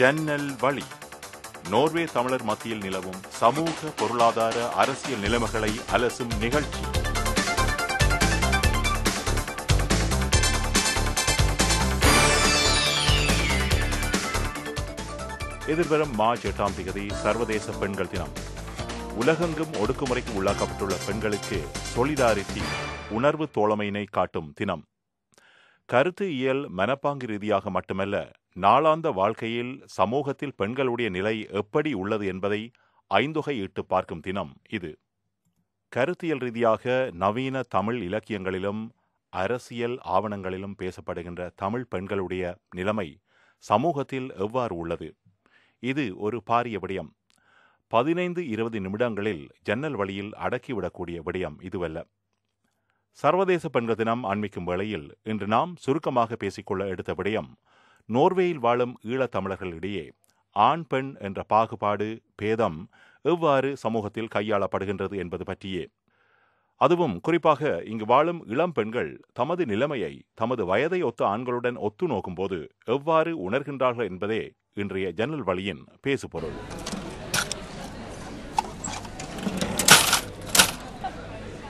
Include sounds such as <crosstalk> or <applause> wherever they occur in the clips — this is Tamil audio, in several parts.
ஜன்னல் வழி. நோர்வே தமிழர் மத்தியில் நிலவும் சமூக பொருளாதார அரசியல் நிலைமைகளை அலசும் நிகழ்ச்சி. எதிர்வரும் மார்ச் எட்டாம் தேதி சர்வதேச பெண்கள் தினம். உலகெங்கும் ஒடுக்குமுறைக்கு உள்ளாக்கப்பட்டுள்ள பெண்களுக்கு சொலிடாரிட்டி உணர்வு தோழமையினை காட்டும் தினம். கருத்து இயல் மனப்பாங்கு ரீதியாக மட்டுமல்ல நாளாந்த வாழ்க்கையில் சமூகத்தில் பெண்களுடைய நிலை எப்படி உள்ளது என்பதை ஐந்தொகை இட்டு பார்க்கும் தினம் இது. கருத்தியல் ரீதியாக நவீன தமிழ் இலக்கியங்களிலும் அரசியல் ஆவணங்களிலும் பேசப்படுகின்ற தமிழ் பெண்களுடைய நிலைமை சமூகத்தில் எவ்வாறு உள்ளது? இது ஒரு பாரிய விடயம். பதினைந்து இருபது நிமிடங்களில் ஜன்னல் வழியில் அடக்கிவிடக்கூடிய விடயம் இதுவல்ல. சர்வதேச பெண்கள் தினம் அண்மிக்கும் வேளையில் இன்று நாம் சுருக்கமாக பேசிக்கொள்ள எடுத்த விடயம் நோர்வேயில் வாழும் ஈழத்தமிழர்களிடையே ஆண் பெண் என்ற பாகுபாடு பேதம் எவ்வாறு சமூகத்தில் கையாளப்படுகின்றது என்பது பற்றியே. அதுவும் குறிப்பாக இங்கு வாழும் இளம் பெண்கள் தமது நிலைமையை தமது வயதை ஒத்த ஆண்களுடன் ஒத்து நோக்கும்போது எவ்வாறு உணர்கின்றார்கள் என்பதே இன்றைய ஜன்னல் வழியின் பேசுபொருள்.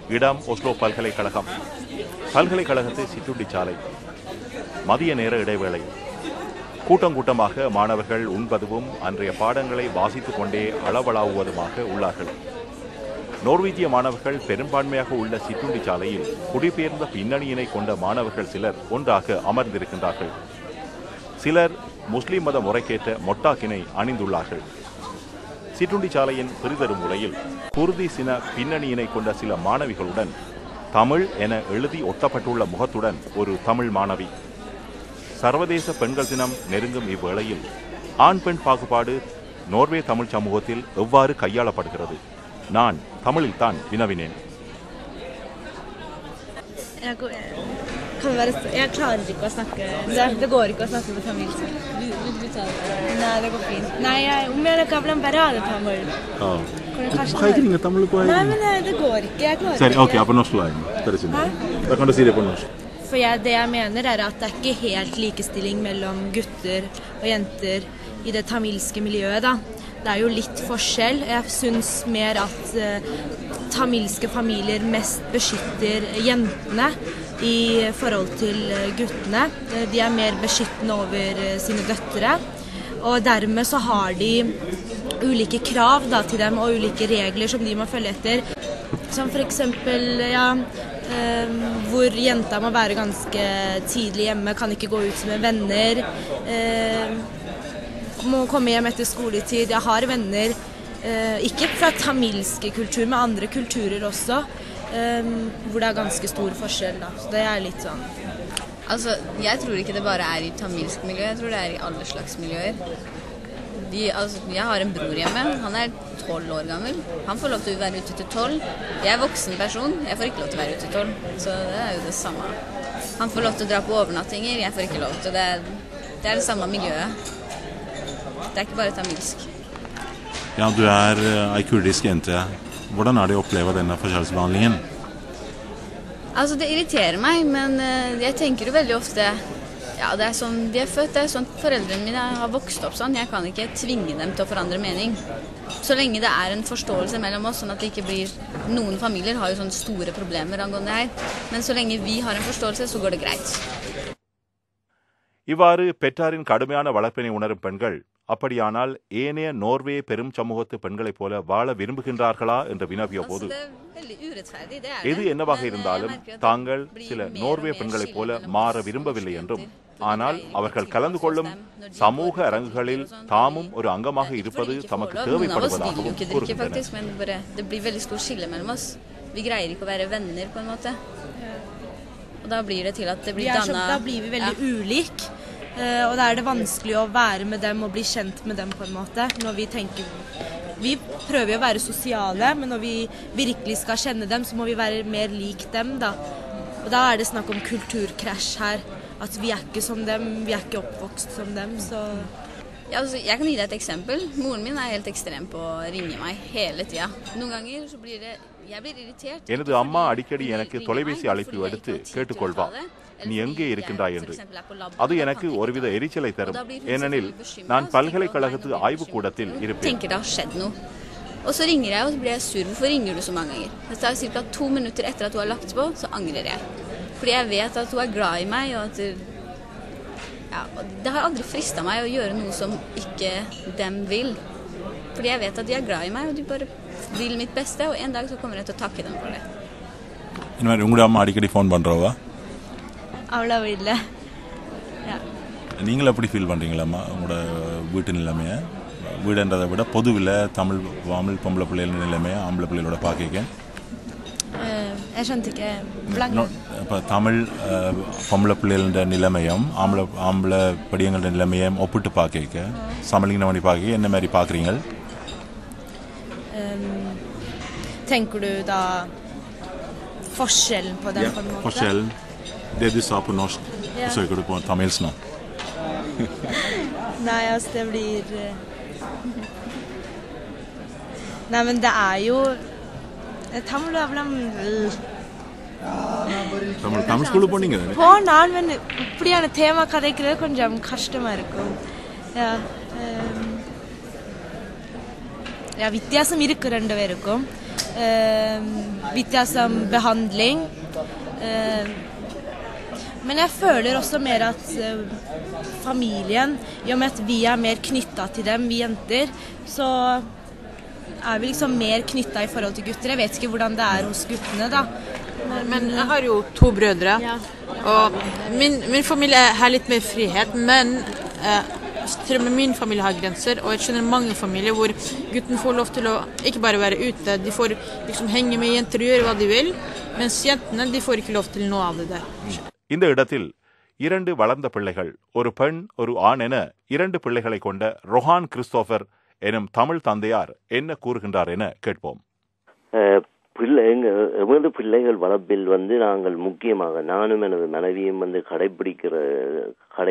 இடம் ஒஸ்லோ பல்கலைக்கழகம். பல்கலைக்கழகத்தை சிற்றுண்டி சாலை. மதிய நேர இடைவேளை. கூட்டம் கூட்டமாக மாணவர்கள் உண்பதுவும் அன்றைய பாடங்களை வாசித்துக் கொண்டே அளவளாவுவதுமாக உள்ளார்கள். நோர்வீஜிய மாணவர்கள் பெரும்பான்மையாக உள்ள சிற்றுண்டி சாலையில் குடிபெயர்ந்த பின்னணியினை கொண்ட மாணவர்கள் சிலர் ஒன்றாக அமர்ந்திருக்கின்றார்கள். சிலர் முஸ்லிம் மத முறைக்கேற்ற மொட்டாக்கினை அணிந்துள்ளார்கள். சிற்றுண்டி சாலையின் பிரிதரும் முறையில் குருதி சின பின்னணியினை கொண்ட சில மாணவிகளுடன் தமிழ் என எழுதி ஒட்டப்பட்டுள்ள முகத்துடன் ஒரு தமிழ் மாணவி சர்வதேச பெண்கள் தினம் நெருங்கும் இவ்வேளையில் ஆண் பெண் பாகுபாடு நோர்வே தமிழ் சமூகத்தில் எவ்வாறு கையாளப்படுகிறது நான் தமிழில் தான் வினவினேன் Jeg, går, kan være, jeg klarer ikke å snakke Det, det går ikke å snakke på tamilsk. Vil, vil du ta det? Nei, det går fint. Nei, jeg, om jeg kan bli bare ha det tamil. Kan du kanskje Kan ikke ringe Tamil på Nei, men det, det går ikke. Jeg klarer Seri, ikke. ok, på norsk line. Teresind. Da kan du si det på norsk. For jeg, det jeg mener er at det er ikke helt likestilling mellom gutter og jenter i det tamilske miljøet, da. Det er jo litt forskjell. Jeg syns mer at eh, tamilske familier mest beskytter jentene i forhold til eh, guttene. Eh, De er mer beskyttende over eh, sine døtre. Og dermed så har de ulike krav da, til dem og ulike regler som de må følge etter. Som f.eks. Ja, hvor jenta må være ganske tidlig hjemme, kan ikke gå ut med venner. Eh, må komme hjem etter skoletid. Jeg har venner, eh, ikke fra tamilske kultur, men andre kulturer også, eh, hvor det er ganske stor forskjell. Da. Så det er litt sånn Altså, jeg tror ikke det bare er i tamilsk miljø, jeg tror det er i alle slags miljøer. De, altså, jeg har en bror hjemme, han er tolv år gammel. Han får lov til å være ute til tolv. Jeg er voksen person, jeg får ikke lov til å være ute til tolv. Så det er jo det samme. Han får lov til å dra på overnattinger, jeg får ikke lov til. Det det, er det samme miljøet. Det er ikke bare tamilsk. Ja, du er eh, ei kurdisk jente. Hvordan er det å oppleve denne forskjellsbehandlingen? Altså, det irriterer meg, men eh, jeg tenker jo veldig ofte Ja, det er sånn de er født, det er sånn foreldrene mine har vokst opp sånn. Jeg kan ikke tvinge dem til å forandre mening. Så lenge det er en forståelse mellom oss, sånn at det ikke blir Noen familier har jo sånne store problemer angående det her, men så lenge vi har en forståelse, så går det greit. இவ்வாறு பெற்றாரின் கடுமையான வளர்ப்பினை உணரும் பெண்கள் அப்படியானால் ஏனைய நோர்வே பெரும் சமூகத்து பெண்களைப் போல வாழ விரும்புகின்றார்களா என்று வினவிய போது er er எது. என்னவாக eh, இருந்தாலும் தாங்கள் சில நோர்வே பெண்களைப் போல மாற விரும்பவில்லை என்றும். ஆனால் er அவர்கள் கலந்து கொள்ளும் சமூக அரங்குகளில் தாமும் ஒரு அங்கமாக இருப்பது தமக்கு தேவைப்படுவதாகவும் கூறுகின்றனர் da blir det til at det blir er danna Da blir vi veldig. Eh, Og da er det vanskelig å være med dem og bli kjent med dem på en måte. Når vi tenker Vi prøver jo å være sosiale, men når vi virkelig skal kjenne dem, så må vi være mer lik dem, da. Og da er det snakk om kulturkrasj her. At vi er ikke som dem, vi er ikke oppvokst som dem, så Ja, altså, jeg kan gi deg et eksempel. Moren min er helt ekstrem på å ringe meg hele tida. Noen ganger så blir det. எனது அம்மா அடிக்கடி எனக்கு தொலைபேசி அழைப்பு எடுத்து கேட்டுக்கொள்வா நீ எங்கே இருக்கின்றாய் என்று அது எனக்கு ஒருவித எரிச்சலை தரும் ஏனெனில் நான் பல்கலைக்கழகத்து ஆய்வுக்கூடத்தில் இருப்பேன் tänker det har skjedd noe. Og så ringer jeg, og så blir jeg sur. Hvorfor ringer du så mange ganger? Hvis det er ca. to minutter etter at hun har lagt på, så angrer jeg. Fordi jeg vet at hun er glad i meg, og at ja, og Det har aldri frista meg å gjøre noe som ikke dem vil. Fordi jeg vet at de er glad i meg, og de bare vil mitt beste. Og en dag så kommer jeg til å takke dem for det. மாதிரி உங்களோட அம்மா அடிக்கடி ஃபோன் பண்ணுறவா அவ்வளோ இல்லை நீங்களும் எப்படி ஃபீல் பண்ணுறீங்களாம்மா உங்களோட வீட்டு நிலைமையை? வீடுன்றதை விட பொதுவில் தமிழ் தமிழ் பொம்பளை பிள்ளைகள் நிலைமையை ஆம்பளை பிள்ளைகளோட பார்க்க Jeg skjønte ikke blank. இப்போ தமிழ் அஹ், பொம்பளை பிள்ளைகளோட நிலைமையும் ஆம்பளை ஆம்பளை படியங்களோட நிலைமையும் ஒப்பிட்டு பார்க்க சமலிங்க பண்ணி பார்க்க என்ன மாதிரி பார்க்குறீங்க? Ehm, tenker du da forskjellen på den ja, på en måte? Forskjellen. Det du sa på norsk, ja. søker du på tamilsk nå? <laughs> Nei, altså det blir eh, <laughs> Nei, men det er jo Tamil school పోనీంగ పోనా ఇప్పుడు ఆయన తేమ కథ ఇక్కడ కొంచెం కష్టమా ఇరుకు ja, வித்தியாசம் இருக்கு ரெண்டு பேருக்கும் Ehm, வித்தியாசம் behandling Ehm, men jeg føler også mer at eh, familien, i og med at vi er mer knytta til dem, vi jenter, så er vi liksom mer knytta i forhold til gutter. Jeg vet ikke hvordan det er hos guttene, da. Men jeg har jo to brødre, Ja. og min, min familie har litt mer frihet, men eh, til og med min familie har grenser, og jeg kjenner mange familier hvor gutten får lov til å ikke bare være ute, de får liksom henge med jenter og gjøre hva de vil, mens jentene de får ikke lov til noe av det der. இந்த இடத்தில் இரண்டு வளர்ந்த பிள்ளைகள் ஒரு பெண் ஒரு ஆண் என இரண்டு பிள்ளைகளை கொண்ட ரொஹான் கிறிஸ்தோபர் எனும் தமிழ் தந்தையார் என்ன கூறுகின்றார் என கேட்போம் பிள்ளை எமது பிள்ளைகள் வளர்ப்பில் வந்து நாங்கள் முக்கியமாக நானும் எனது மனைவியும் வந்து கடைபிடிக்கிற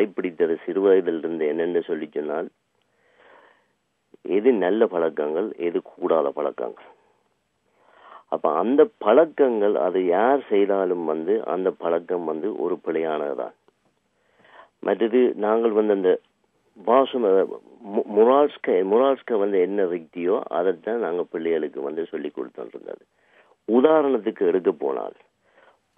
கடைபிடித்தது சிறுவயதிலிருந்து என்னென்னு சொல்லி சொன்னால் எது நல்ல பழக்கங்கள் எது கூடாத பழக்கங்கள். அப்ப அந்த பழக்கங்கள் அது யார் செய்தாலும் வந்து அந்த பழக்கம் வந்து ஒரு பிழையானதுதான். மற்றது நாங்கள் வந்து அந்த வாசம் முராஸ்க முராஸ்க வந்து என்ன ரிக்தியோ அதைத்தான் நாங்கள் பிள்ளைகளுக்கு வந்து சொல்லி கொடுத்துருந்தது. உதாரணத்துக்கு எடுக்க போனால்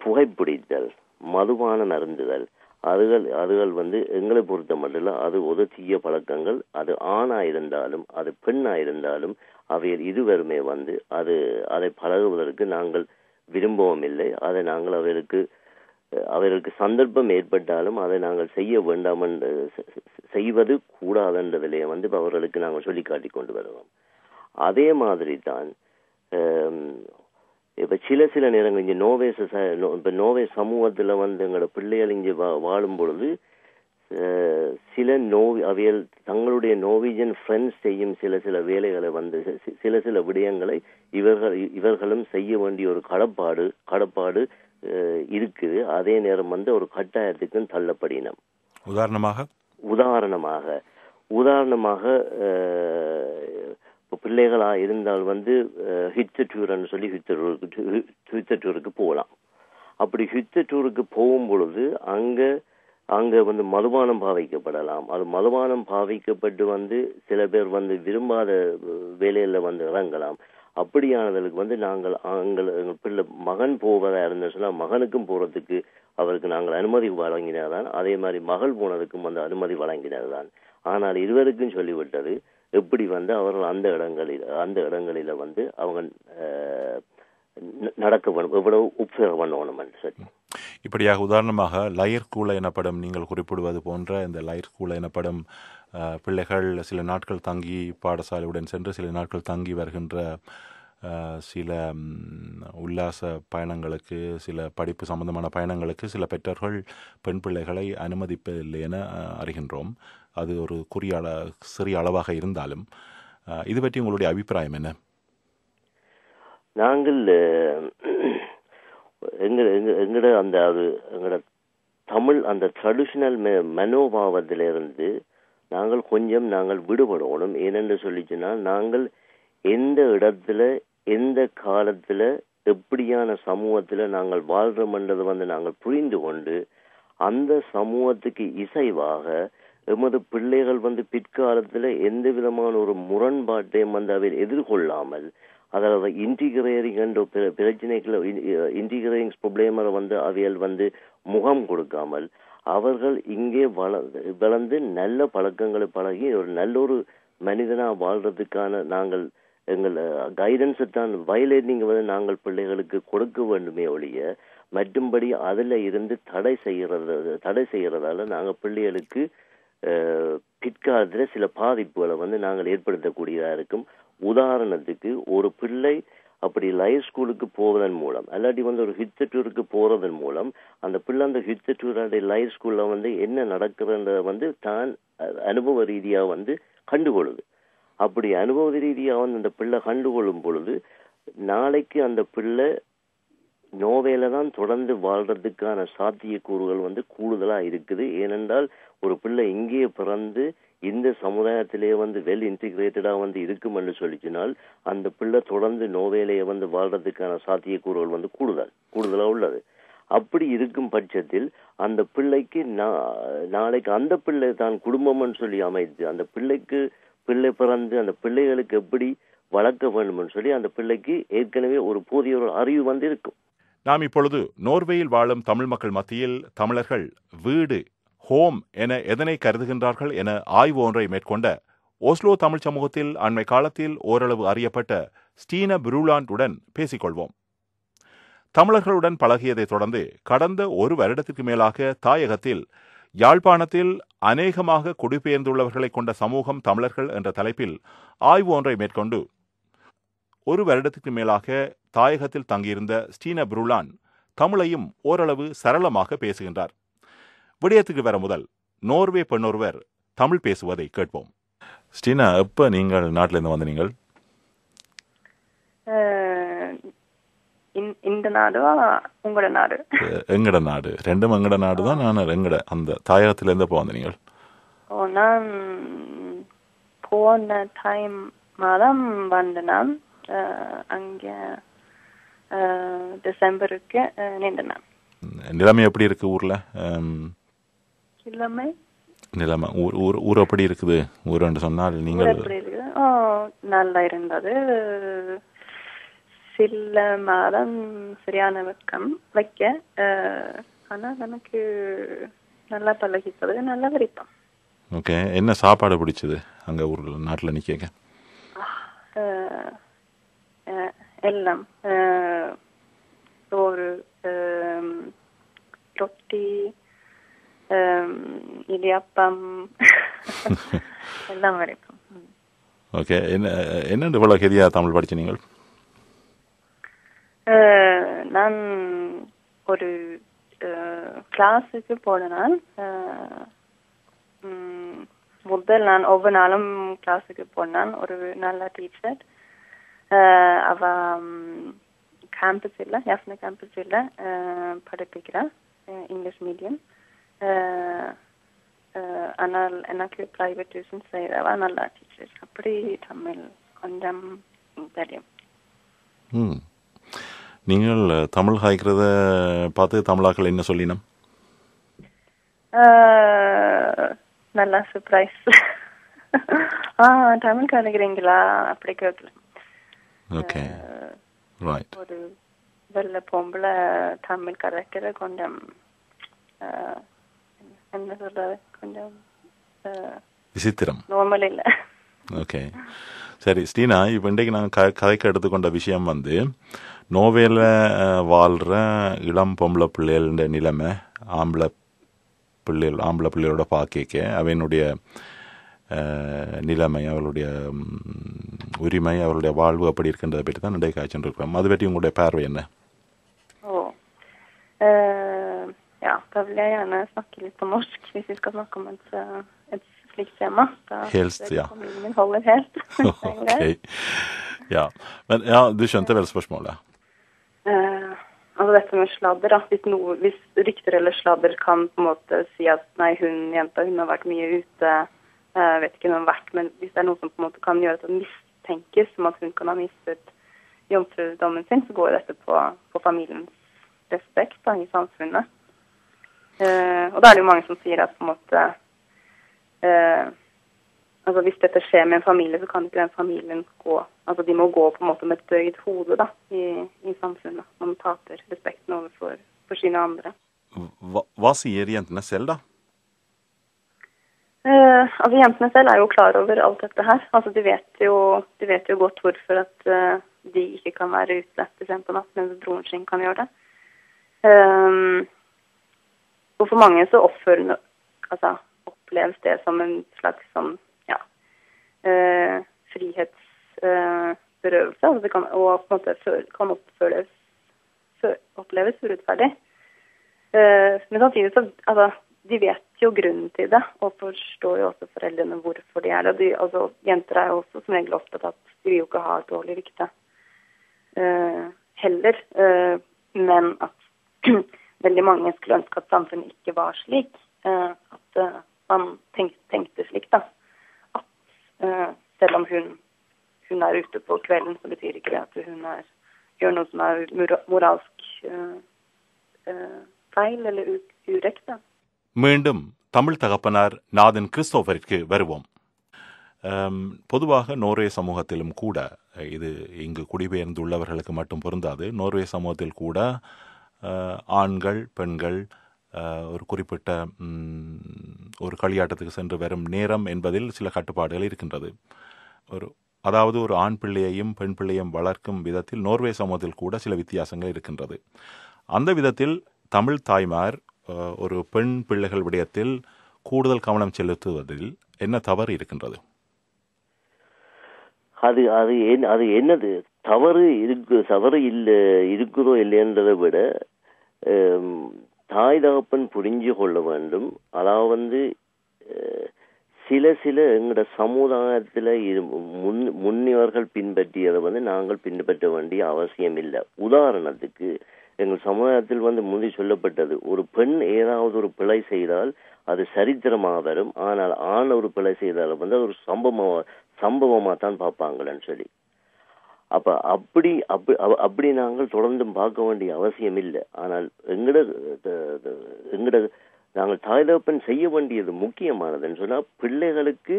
புகைப்பிடித்தல் மதுபானம் அருந்துதல் அதுகள் அதுகள் வந்து எங்களை பொறுத்த மட்டும் அது ஒரு தீய பழக்கங்கள் அது ஆணா இருந்தாலும் அது பெண்ணா இருந்தாலும் அவையில் இருவருமே வந்து அது அதை பழகுவதற்கு நாங்கள் விரும்பவும் இல்லை. அதை நாங்கள் அவர்களுக்கு அவர்களுக்கு சந்தர்ப்பம் ஏற்பட்டாலும் அதை நாங்கள் செய்ய வேண்டாம் என்று செய்வது கூடாதுன்றதிலேயே வந்து அவர்களுக்கு நாங்கள் சொல்லி காட்டி கொண்டு வருவோம். அதே மாதிரி தான் இப்ப சில சில நேரங்கள் இங்க நோவே இப்ப நோவே சமூகத்துல வந்து எங்களோட பிள்ளைகள் இங்க வா- வாழும் பொழுது சில நோவி அவையல் தங்களுடைய நோவிஜன் ஃப்ரெண்ட்ஸ் செய்யும் சில சில வேலைகளை வந்து சில சில விடயங்களை இவர்கள் இவர்களும் செய்ய வேண்டிய ஒரு கடப்பாடு கடப்பாடு இருக்குது அதே நேரம் வந்து ஒரு கட்டாயத்துக்கும் தள்ளப்படினம். உதாரணமாக? உதாரணமாக உதாரணமாக பிள்ளைகளாக இருந்தால் வந்து ஹித்த டூர்னு சொல்லி ஹித்த டூருக்கு ஹித்த டூருக்கு போகலாம். அப்படி ஹித்த டூருக்கு போகும் பொழுது அங்கே அங்கே வந்து மதுபானம் பாவிக்கப்படலாம். அது மதுபானம் பாவிக்கப்பட்டு வந்து சில பேர் வந்து விரும்பாத வேலையில் வந்து இறங்கலாம். அப்படியானதுக்கு வந்து நாங்கள் எங்கள் எங்கள் பிள்ளை மகன் போவதா இருந்த சொன்னால் மகனுக்கும் போகிறதுக்கு அவருக்கு நாங்கள் அனுமதி வழங்கினதான் அதே மாதிரி மகள் போனதுக்கும் வந்து அனுமதி வழங்கினதுதான் ஆனால் இருவருக்கும் சொல்லிவிட்டது எப்படி வந்து அவர்கள் அந்த இடங்களில் அந்த இடங்களில வந்து அவங்க நடக்க வேணும் எவ்வளவு உபயோகம் பண்ணணும் சரி இப்படியாக உதாரணமாக லயர் கூல எனப்படும் நீங்கள் குறிப்பிடுவது போன்ற இந்த லயர் கூல எனப்படும் பிள்ளைகள் சில நாட்கள் தங்கி பாடசாலையுடன் சென்று சில நாட்கள் தங்கி வருகின்ற சில உல்லாச பயணங்களுக்கு சில படிப்பு சம்பந்தமான பயணங்களுக்கு சில பெற்றோர்கள் பெண் பிள்ளைகளை அனுமதிப்பதில்லை என அறிகின்றோம். அது ஒரு குறிய அள சிறிய அளவாக இருந்தாலும் இது பற்றி உங்களுடைய அபிப்பிராயம் என்ன? நாங்கள் எங்கள் எங்க எங்கட அந்த அது எங்கட தமிழ் அந்த ட்ரெடிஷனல் மனோபாவத்திலிருந்து நாங்கள் கொஞ்சம் நாங்கள் விடுபடணும். ஏனென்று சொல்லிச்சுன்னா நாங்கள் எந்த இடத்துல எந்த காலத்தில் எப்படியான சமூகத்தில் நாங்கள் வாழ்கிறோம்ன்றது வந்து நாங்கள் புரிந்து கொண்டு அந்த சமூகத்துக்கு இசைவாக எமது பிள்ளைகள் வந்து பிற்காலத்தில் எந்த விதமான ஒரு முரண்பாட்டையும் வந்து அவை எதிர்கொள்ளாமல் அதாவது இன்டிகிரேரிங் என்ற பிர- பிரச்சனைகளை இன்டிகிரேரிங் ப்ராப்ளமரை வந்து அவைகள் வந்து முகம் கொடுக்காமல் அவர்கள் இங்கே வள வளர்ந்து நல்ல பழக்கங்களை பழகி ஒரு நல்ல ஒரு மனிதனாக வாழ்றதுக்கான நாங்கள் எங்கள் கைடன்ஸை தான் வயலேட்டிங் வந்து நாங்கள் பிள்ளைகளுக்கு கொடுக்க வேண்டுமே ஒழிய மட்டும்படி அதில் இருந்து தடை செய்கிறது தடை செய்கிறதால நாங்கள் பிள்ளைகளுக்கு பிற்காலத்தில் சில பாதிப்புகளை வந்து நாங்கள் ஏற்படுத்தக்கூடியதாக இருக்கும். உதாரணத்துக்கு ஒரு பிள்ளை அப்படி லைவ் ஸ்கூலுக்கு போவதன் மூலம் அல்லாட்டி வந்து ஒரு ஹித்தட்டூருக்கு போறதன் மூலம் அந்த பிள்ளை அந்த ஹித்தட்டூருடைய லைவ் ஸ்கூல்ல வந்து என்ன நடக்குதுன்றத வந்து தான் அனுபவ ரீதியாக வந்து கண்டுகொள்ளுது. அப்படி அனுபவ ரீதியாக வந்து அந்த பிள்ளை கண்டுகொள்ளும் பொழுது நாளைக்கு அந்த பிள்ளை நோவேல தான் தொடர்ந்து வாழ்றதுக்கான சாத்தியக்கூறுகள் வந்து கூடுதலாக இருக்குது. ஏனென்றால் ஒரு பிள்ளை இங்கேயே பிறந்து இந்த சமுதாயத்திலேயே வந்து வெல் இன்டிகிரேட்டடா வந்து இருக்கும் என்று சொல்லிச்சினால் அந்த பிள்ளை தொடர்ந்து நோவேலையை வந்து வாழ்றதுக்கான சாத்தியக்கூறுகள் வந்து கூடுதல் கூடுதலா உள்ளது. அப்படி இருக்கும் பட்சத்தில் அந்த பிள்ளைக்கு நா- நாளைக்கு அந்த பிள்ளை தான் குடும்பம்னு சொல்லி அமைத்து அந்த பிள்ளைக்கு பிள்ளை பிறந்து அந்த பிள்ளைகளுக்கு எப்படி வளர்க்க வேண்டும்னு சொல்லி அந்த பிள்ளைக்கு ஏற்கனவே ஒரு போதிய ஒரு அறிவு வந்து இருக்கும் நாம் இப்பொழுது நோர்வேயில் வாழும் தமிழ் மக்கள் மத்தியில் தமிழர்கள் வீடு ஹோம் என எதனை கருதுகின்றார்கள் என ஆய்வு ஒன்றை மேற்கொண்ட ஓஸ்லோ தமிழ் சமூகத்தில் அண்மை காலத்தில் ஓரளவு அறியப்பட்ட ஸ்டீன புரூலாண்டுடன் பேசிக்கொள்வோம். தமிழர்களுடன் பழகியதைத் தொடர்ந்து கடந்த ஒரு வருடத்திற்கு மேலாக தாயகத்தில் யாழ்ப்பாணத்தில் அநேகமாக குடிபெயர்ந்துள்ளவர்களை கொண்ட சமூகம் தமிழர்கள் என்ற தலைப்பில் ஆய்வு ஒன்றை மேற்கொண்டு ஒரு வருடத்திற்கு மேலாக தாயகத்தில் தங்கியிருந்த ஸ்டீன புருலான் தமிழையும் ஓரளவு சரளமாக பேசுகின்றார். விடயத்துக்கு வர முதல் நோர்வே பெண்ணொருவர் தமிழ் பேசுவதை கேட்போம். ஸ்டீனா எப்போ நீங்கள் நாட்டிலேருந்து வந்த நீங்கள் இந்த- இந்த நாடா உங்களோட நாடு? எங்கட நாடு? ரெண்டும் எங்கட நாடு தான் நான் எங்கட அந்த தாயகத்திலேருந்து எப்போ வந்த நீங்கள் ஓ நான் போன டைம் மாதம் வந்தேன் நான் அங்க டிசம்பருக்கு அஹ், நின்றேன் நிலைமை எப்படி இருக்கு ஊர்ல? எல்லாமே நிலைமை ஊர் ஊர் ஊர் எப்படி இருக்குது? ஊருன்னு சொன்னால் நீங்கள் நல்லா இருந்தது. சில மாதம் சரியான வெக்கம் வைக்க அஹ், ஆனா எனக்கு நல்லா பழகிப்பது நல்லா விருப்பம். ஓகே என்ன சாப்பாடு பிடிச்சது அங்க ஊர்ல நாட்டில் அஹ், எல்லாம். அஹ், ரொட்டி இடியாப்பம் எல்லாம் வரைக்கும். ஓகே என்ன என்னென்று இவ்வளோ கெதியா தமிழ் படிச்ச நீங்கள் நான் ஒரு கிளாஸுக்கு போனனால் முதல் நான் ஒவ்வொரு நாளும் கிளாஸுக்கு போனான் ஒரு நல்ல டீச்சர் அவ கேம்பஸ் இல்லை யாசன கேம்பஸ் இல்லை படிப்பிக்கிறா இங்கிலீஷ் மீடியம் ஆனால் எனக்கு ப்ரைவேட் டியூஷன் செய்கிறவா நல்லா டீச்சர் அப்படி தமிழ் கொஞ்சம் தெரியும். ம். நீங்கள் தமிழ் காய்க்கிறத பார்த்து தமிழாக்கள் என்ன சொல்லினோம்? நல்லா சர்ப்ரைஸ் ஆ தமிழ் கலக்கிறீங்களா அப்படி கேட்கல. ஓகே. ரைட் ஒரு வெள்ளை பொம்பளை தமிழ் கலக்கிற கொஞ்சம் என்ன சொல்றது கொஞ்சம் விசித்திரம். நார்மல் இல்லை. ஓகே சரி ஸ்டீனா இப்போ இன்றைக்கு நான் க கதைக்கு எடுத்துக்கொண்ட விஷயம் வந்து நோவேல வாழ்ற இளம் பொம்பளை பிள்ளைகள நிலைமை ஆம்பளை பிள்ளைகள் ஆம்பளை பிள்ளைகளோட பார்க்க அவனுடைய நிலைமை அவளுடைய உரிமை அவளுடைய வாழ்வு அப்படி இருக்கின்றதை பற்றி தான் இன்றைக்கு காய்ச்சல் இருக்கிறோம் அது பற்றி உங்களுடைய பார்வை என்ன. Ja, da vil jeg gjerne snakke litt på norsk hvis vi skal snakke om et, eh, et slikt tema. Da Helst, ja. Familien min holder helt. <laughs> ok. Ja. Men ja, du skjønte vel spørsmålet? Eh, altså dette med sladder, da. Hvis, noe, hvis rykter eller sladder kan på en måte si at nei, hun jenta hun har vært mye ute, eh, vet ikke hun har vært, men hvis det er noe som på en måte kan gjøre at hun mistenkes som at hun kan ha mistet jomfrudommen sin, så går dette på, på familiens respekt da, i samfunnet. Eh, og da er det jo mange som sier at på en måte eh, altså Hvis dette skjer med en familie, så kan ikke den familien gå altså De må gå på en måte med et bøyd hode da, i, i samfunnet. Man taper respekten overfor for sine andre. Hva, hva sier jentene selv, da? Uh, altså Jentene selv er jo klar over alt dette her. Altså De vet jo, de vet jo godt hvorfor at uh, de ikke kan være ute til sent på natt, mens broren sin kan gjøre det. Um, og for mange så oppfører, altså, oppleves det som en slags sånn, ja, eh, frihetsberøvelse. altså det kan, og på en måte kan oppføles, oppleves urettferdig. Eh, men samtidig så altså, de vet jo grunnen til det, og forstår jo også foreldrene hvorfor de er det. De, altså, jenter er jo også som regel opptatt av at de vil jo ikke ha et dårlig rykte uh, heller. Uh, men at <clears throat> veldig mange skulle ønske at samfunnet ikke var slik. Eh, at eh, man tenk, tenkte slik, da. At eh, selv om hun, hun er ute på kvelden, så betyr ikke det at hun er, gjør noe som er moralsk eh, feil eller u- urekt. da. மீண்டும் தமிழ் தகப்பனார் நாதன் கிறிஸ்தோபருக்கு வருவோம் பொதுவாக நோர்வே சமூகத்திலும் கூட இது இங்கு குடிபெயர்ந்துள்ளவர்களுக்கு மட்டும் பொருந்தாது நோர்வே சமூகத்தில் கூட ஆண்கள் பெண்கள் ஒரு குறிப்பிட்ட ஒரு களியாட்டத்துக்கு சென்று வரும் நேரம் என்பதில் சில கட்டுப்பாடுகள் இருக்கின்றது. ஒரு அதாவது ஒரு ஆண் பிள்ளையையும் பெண் பிள்ளையும் வளர்க்கும் விதத்தில் நோர்வே சமூகத்தில் கூட சில வித்தியாசங்கள் இருக்கின்றது. அந்த விதத்தில் தமிழ் தாய்மார் ஒரு பெண் பிள்ளைகள் விடயத்தில் கூடுதல் கவனம் செலுத்துவதில் என்ன தவறு இருக்கின்றது? அது அது என் அது என்னது? தவறு இருக்கு தவறு இல்லை இருக்குதோ இல்லைன்றதை விட தாய் தகப்பன் புரிஞ்சு கொள்ள வேண்டும். அதாவது வந்து சில சில எங்களோட சமுதாயத்தில் இது முன் முன்னியவர்கள் பின்பற்றியதை வந்து நாங்கள் பின்பற்ற வேண்டிய அவசியம் இல்லை. உதாரணத்துக்கு எங்கள் சமுதாயத்தில் வந்து முந்தி சொல்லப்பட்டது ஒரு பெண் ஏதாவது ஒரு பிழை செய்தால் அது சரித்திரமாக வரும். ஆனால் ஆண் ஒரு பிழை செய்தால் வந்து அது ஒரு சம்பவமாக சம்பவமாக தான் பார்ப்பாங்களேன்னு சொல்லி. அப்ப அப்படி அப்படி அப்படி நாங்கள் தொடர்ந்தும் பார்க்க வேண்டிய அவசியம் இல்லை. ஆனால் எங்கட எங்கட நாங்கள் தாய்தப்பன் செய்ய வேண்டியது முக்கியமானதுன்னு சொன்னால் பிள்ளைகளுக்கு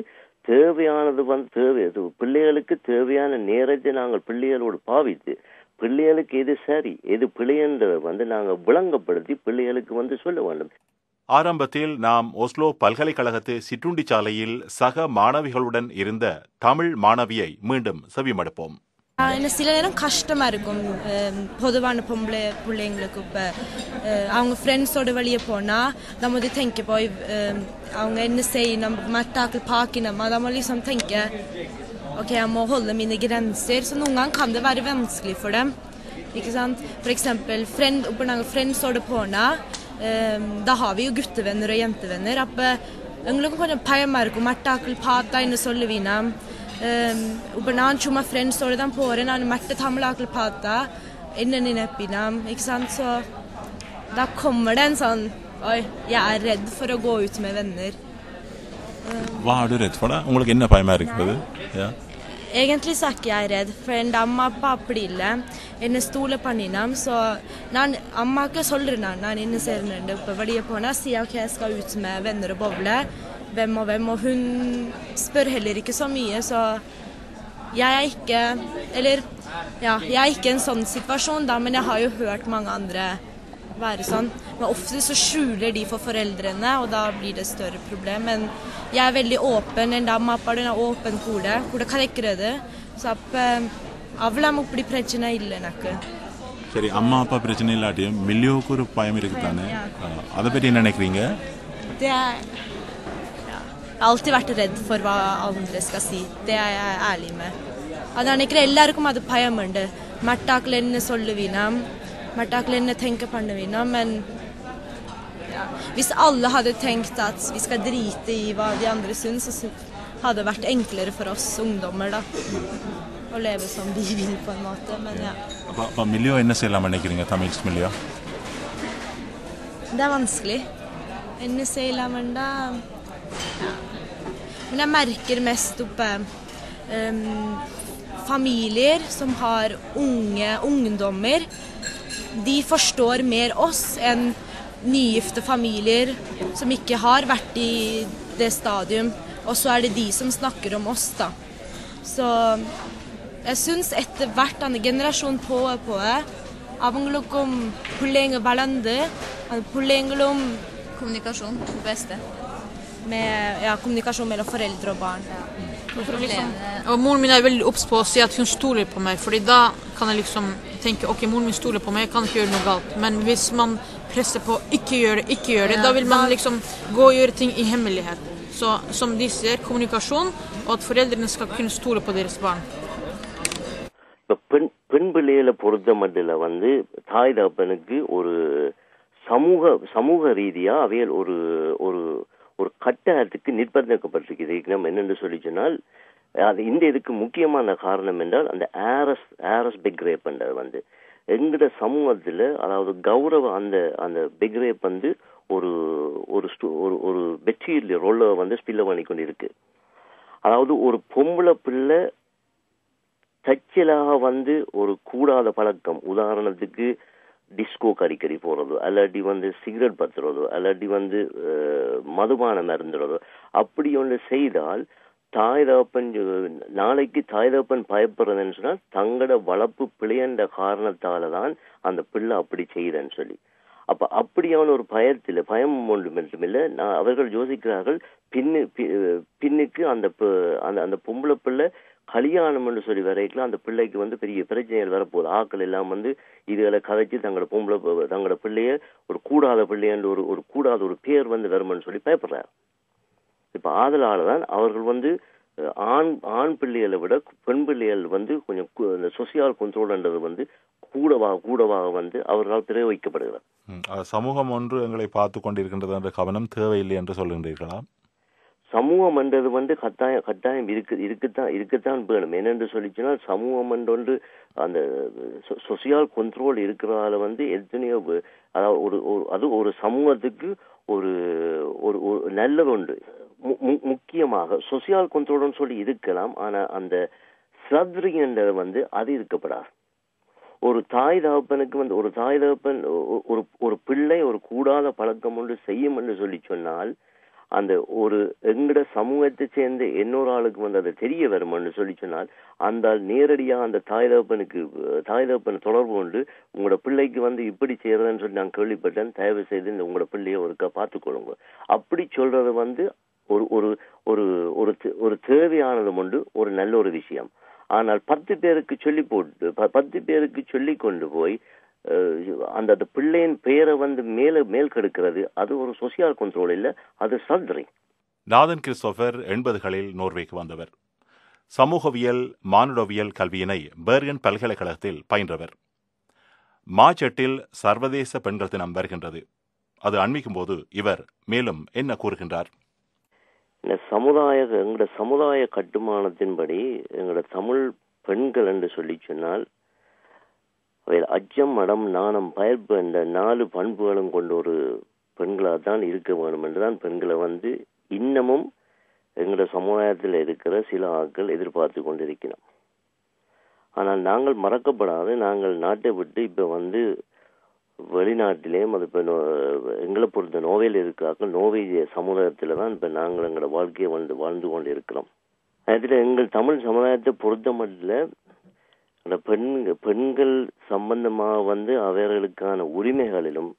தேவையானது வந்து தேவை அது பிள்ளைகளுக்கு தேவையான நேரத்தை நாங்கள் பிள்ளைகளோடு பாவித்து பிள்ளைகளுக்கு எது சரி எது பிள்ளைன்றதை வந்து நாங்கள் விளங்கப்படுத்தி பிள்ளைகளுக்கு வந்து சொல்ல வேண்டும். ஆரம்பத்தில் நாம் ஒஸ்லோ பல்கலைக்கழகத்து சிற்றுண்டி சாலையில் சக மாணவிகளுடன் இருந்த தமிழ் மாணவியை மீண்டும் செவிமடுப்போம். Ja, என்ன சில நேரம் கஷ்டமா இருக்கும் அஹ், பொதுவான பொம்பளை பிள்ளைங்களுக்கு இப்போ அவங்க ஃப்ரெண்ட்ஸோட வெளியே போனால் de måste tänka på eh, அவங்க என்ன செய்யணும் மற்றாக்கள் பார்க்கணும் de må liksom tenke ok, jeg må holde mine grenser. Så noen ganger kan det være vanskelig for dem. Ikke sant? For eksempel, friend, op en friendsorde porna, eh, da har vi jo guttevenner og jentevenner. At England kan paimarko martakul pata inne sollevinam. Um, op en annen chuma friendsorde dan påren, an merte tamlakul pata innen i neppinam. Ikke sant? Så da kommer det en sånn Oi, jeg er redd for å gå ut med venner. Vad är du rädd för? Det? உங்களுக்கு என்ன பயமா இருக்குது Ja. Egentlig så er ikke jeg redd, for en damma paprile, en stole paninam, så når amma ikke solder når han inne ser den oppe verdier på henne, sier jeg ok, jeg skal ut med venner og bowle, hvem og hvem, og hun spør heller ikke så mye, så jeg er ikke, eller ja, jeg er ikke i en sånn situasjon da, men jeg har jo hørt mange andre være sånn. Men ofte så skjuler de for foreldrene, og da blir det større problem. Men jeg er veldig åpen. En da mapper den er åpen kode, hvor det kan ikke røde. Så at avlam opp de pretsjene ille nakke. சரி அம்மா அப்பா பிரச்சனை இல்லாட்டியும் மில்லியோவுக்கு ஒரு பயம் இருக்குதானே அதை பற்றி என்ன நினைக்கிறீங்க Det er ja. jeg har alltid vært redd for hva andre skal si. Det er jeg ærlig med. ಅದಕ್ಕೆ ಎಲ್ಲರಿಗೂ ಅದು ಭಯಂ ಉಂಟು ಮಟ್ಟಾಕ್ಲೆನ್ನು ಸೊಲ್ಲುವಿನಾಂ ಮಟ್ಟಾಕ್ಲೆನ್ನು Tenka ಪಣ್ಣುವಿನಾಂ men hvis alle hadde tenkt at vi skal drite i hva de andre syns, så hadde det vært enklere for oss ungdommer da, å leve som vi vil, på en måte. Men ja. Hva, hva miljø inne selv om ikke et tamilsk miljø? Det er vanskelig. Inne selv om men jeg merker mest oppe um, familier som har unge ungdommer, de forstår mer oss enn nygifte familier som ikke har vært i det stadium. Og så er det de som snakker om oss, da. Så jeg syns etter hvert denne generasjonen på og på balande, pulengelum Kommunikasjon, beste med ja, kommunikasjon mellom foreldre og barn. Problemet Og moren min er veldig obs på å si at hun stoler på meg, fordi da kan jeg liksom tenke ok, moren min stoler på meg, jeg kan ikke gjøre noe galt. Men hvis man presser på ikke gjør det, ikke gjør det, Ja, da vil man da- liksom gå og gjøre ting i hemmelighet. Så som de sier, kommunikasjon, og at foreldrene skal kunne stole på deres barn. இப்ப பெண் பெண் பிள்ளைகளை பொறுத்த மட்டும் வந்து தாய் தகப்பனுக்கு ஒரு சமூக சமூக ரீதியா அவைகள் ஒரு ஒரு ஒரு கட்டாயத்துக்கு நிர்பந்திக்கப்பட்டிருக்கிறது நம்ம என்னென்று சொல்லி சொன்னால் அது இந்த இதுக்கு முக்கியமான காரணம் என்றால் அந்த ஆரஸ் ஆரஸ் பிக்ரேப் என்றது வந்து. எங்கட சமூகத்தில் அதாவது கௌரவ அந்த அந்த பிக்ரேப் வந்து ஒரு ஒரு ஒரு ஒரு வெற்றி ரோல வந்து ஸ்பில்ல பண்ணி கொண்டு இருக்கு அதாவது ஒரு பொம்பளை பிள்ளை தச்சலாக வந்து ஒரு கூடாத பழக்கம். உதாரணத்துக்கு டிஸ்கோ அடிக்கடி போறதோ அல்லாட்டி வந்து சிகரெட் பத்துறதோ அல்லாட்டி வந்து மதுபானம் அருந்துறதோ. அப்படி ஒன்று செய்தால் தாய் தகப்பன் நாளைக்கு தாய் தகப்பன் பயப்படுறதுன்னு சொன்னால் தங்களோட வளர்ப்பு பிழையன்ற காரணத்தால தான் அந்த பிள்ளை அப்படி செய்யுதுன்னு சொல்லி. அப்ப அப்படியான ஒரு பயத்தில் பயம் ஒன்று மட்டுமில்லை. நான் அவர்கள் யோசிக்கிறார்கள் பின்னு பின்னுக்கு அந்த அந்த அந்த பொம்பளை பிள்ளை கல்யாணம் என்று சொல்லி வரைக்கும் அந்த பிள்ளைக்கு வந்து பெரிய பிரச்சனைகள் வரப்போகுது. ஆக்கள் எல்லாம் வந்து இதுகளை கதைச்சு தங்களோட பொம்பளை தங்களோட பிள்ளைய ஒரு கூடாத பிள்ளைன்ற ஒரு ஒரு கூடாத ஒரு பேர் வந்து வரும்னு சொல்லி பயப்படுறாரு. இப்ப ஆதலால தான் அவர்கள் வந்து ஆண் ஆண் பிள்ளைகளை விட பெண் பிள்ளைகள் வந்து கொஞ்சம் இந்த சொசியல் கண்ட்ரோல்ன்றது வந்து கூடவாக கூடவாக வந்து அவர்களால் பிரயோகிக்கப்படுகிறது. சமூகம் ஒன்று எங்களை பார்த்து கொண்டிருக்கின்றது என்ற கவனம் தேவையில்லை என்று சொல்கின்றீர்களா? சமூகம் என்றது வந்து கட்டாயம் கட்டாயம் இருக்கு இருக்குத்தான் இருக்கத்தான் வேணும். என்னென்று சொல்லிச்சுன்னா சமூகம் என்றொன்று அந்த சொசியல் கண்ட்ரோல் இருக்கிறதால வந்து எத்தனையோ அதாவது ஒரு ஒரு- அது ஒரு சமூகத்துக்கு ஒரு ஒரு ஒரு நல்லது உண்டு. மு- மு- முக்கியமாக சொசியல் கண்ட்ரோல்னு சொல்லி இருக்கலாம். ஆனா அந்த சத்ரி என்றது வந்து அது இருக்கப்படாது. ஒரு தாய் தகப்பனுக்கு வந்து ஒரு தாய் தகப்பன் ஒரு ஒரு பிள்ளை ஒரு கூடாத பழக்கம் ஒன்று செய்யும் என்று சொல்லி சொன்னால் அந்த ஒரு எங்கட சமூகத்தை சேர்ந்த இன்னொரு ஆளுக்கு வந்து அதை தெரிய வருமானு சொல்லி சொன்னால் அந்த ஆள் அந்த தாய் தகப்பனுக்கு தாய் தகப்பன் தொடர்பு கொண்டு உங்களோட பிள்ளைக்கு வந்து இப்படி செய்யறதுன்னு சொல்லி நான் கேள்விப்பட்டேன். தயவு செய்து இந்த உங்களோட பிள்ளைய ஒருக்கா பார்த்துக்கொள்ளுங்க. அப்படி சொல்றது வந்து ஒரு ஒரு ஒரு ஒரு தே- ஒரு தேவையானதும் உண்டு ஒரு நல்ல ஒரு விஷயம். ஆனால் பத்து பேருக்கு சொல்லி போட்டு ப- பத்து பேருக்கு சொல்லி கொண்டு போய் அந்த அந்த பிள்ளையின் பெயரை வந்து மேல மேல் கெடுக்கிறது. அது ஒரு சொசியல் கண்ட்ரோல் இல்ல அது சர்ஜரி நாதன் கிறிஸ்டோபர் எண்பதுகளில் நோர்வேக்கு வந்தவர். சமூகவியல் மானுடவியல் கல்வியினை பெர்கன் பல்கலைக்கழகத்தில் பயின்றவர். மார்ச் எட்டில் சர்வதேச பெண்கள் தினம் வருகின்றது. அது அண்மிக்கும் போது இவர் மேலும் என்ன கூறுகின்றார்? இந்த சமுதாய எங்களோட சமுதாய கட்டுமானத்தின்படி எங்களோட தமிழ் பெண்கள் என்று சொல்லி சொன்னால் அவையில் அச்சம் மடம் நாணம் பயப்பு என்ற நாலு பண்புகளும் கொண்ட ஒரு பெண்களாக தான் இருக்க வேண்டும் என்றுதான் பெண்களை வந்து இன்னமும் எங்களோட சமுதாயத்தில் இருக்கிற சில ஆட்கள் எதிர்பார்த்து கொண்டிருக்கிறோம். ஆனால் நாங்கள் மறக்கப்படாது நாங்கள் நாட்டை விட்டு இப்போ வந்து வெளிநாட்டிலேயும் அது இப்போ எங்களை பொறுத்த நோவையில் இருக்காக்க நோவை சமுதாயத்தில் தான் இப்போ நாங்கள் எங்களோட வாழ்க்கையை வந்து வாழ்ந்து கொண்டு இருக்கிறோம் அதில் எங்கள் தமிழ் சமுதாயத்தை பொறுத்த மட்டும் அந்த பெண் பெண்கள் சம்பந்தமாக வந்து அவர்களுக்கான உரிமைகளிலும்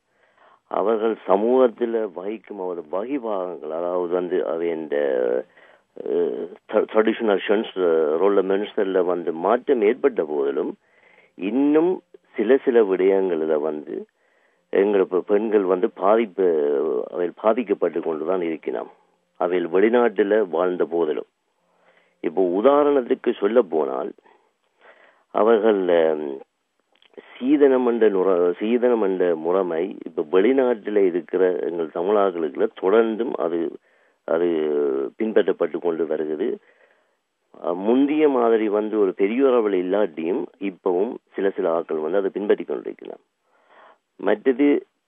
அவர்கள் சமூகத்தில் வகிக்கும் அவர் வகிபாகங்கள் அதாவது வந்து அவை இந்த ட்ரெடிஷனல் ஷன்ஸ் ரோல்ல மென்ஸ்டரில் வந்து மாற்றம் ஏற்பட்ட போதிலும் இன்னும் சில சில விடயங்களில் வந்து எங்கள் பெண்கள் வந்து பாதிப்பு அவையில் பாதிக்கப்பட்டு கொண்டு தான் இருக்கிறோம். அவையில் வெளிநாட்டில் வாழ்ந்த போதிலும். இப்போ உதாரணத்துக்கு சொல்ல போனால் அவர்கள் சீதனமண்ட நுர சீதனமண்ட முறைமை இப்போ வெளிநாட்டில் இருக்கிற எங்கள் தமிழர்களுக்குள்ள தொடர்ந்தும் அது அது பின்பற்றப்பட்டு கொண்டு வருகிறது. முந்தைய முந்திய மாதிரி வந்து ஒரு பெரிய அளவில் இல்லாட்டியும் இப்பவும் சில சில ஆட்கள் வந்து அதை பின்பற்றி கொண்டிருக்கலாம் மற்றது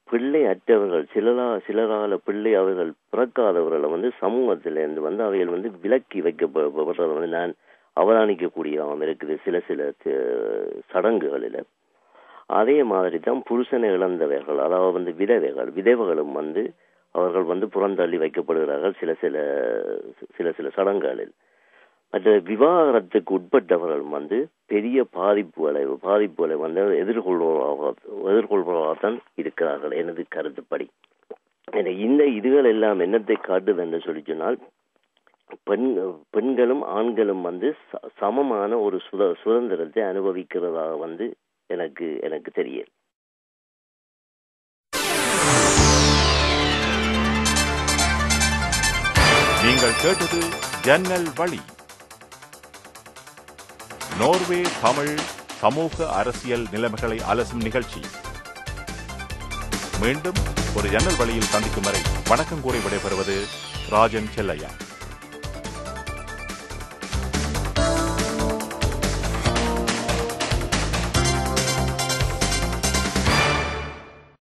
பிள்ளை அற்றவர்கள் சிலரா சிலரால பிள்ளை அவர்கள் பிறக்காதவர்களை வந்து சமூகத்திலிருந்து வந்து அவைகள் வந்து விலக்கி வைக்கப்படுறதை வந்து நான் அவதானிக்கக்கூடியதாகவும் இருக்குது சில சில சடங்குகளில். அதே மாதிரி தான் புருஷனை இழந்தவர்கள் அதாவது வந்து விதவைகள் விதவைகளும் வந்து அவர்கள் வந்து புறந்தள்ளி வைக்கப்படுகிறார்கள் சில சில சில சில சடங்குகளில். மற்ற விவாகரத்துக்கு உட்பட்டவர்கள் வந்து பெரிய பாதிப்புகளை பாதிப்புகளை வந்து எதிர்கொள்வதாக எதிர்கொள்வதாகத்தான் இருக்கிறார்கள் எனது கருத்துப்படி. இந்த இதுகள் எல்லாம் என்னத்தை காட்டுது என்று சொல்லி சொன்னால் பெண் பெண்களும் ஆண்களும் வந்து ச- சமமான ஒரு சுத சுதந்திரத்தை அனுபவிக்கிறதாக வந்து எனக்கு எனக்கு தெரியும். நீங்கள் கேட்டது ஜன்னல் வழி. நோர்வே தமிழ் சமூக அரசியல் நிலைமைகளை அலசும் நிகழ்ச்சி. மீண்டும் ஒரு ஜன்னல் வழியில் சந்திக்கும் வரை வணக்கம் கூறி விடைபெறுவது ராஜன் செல்லையா.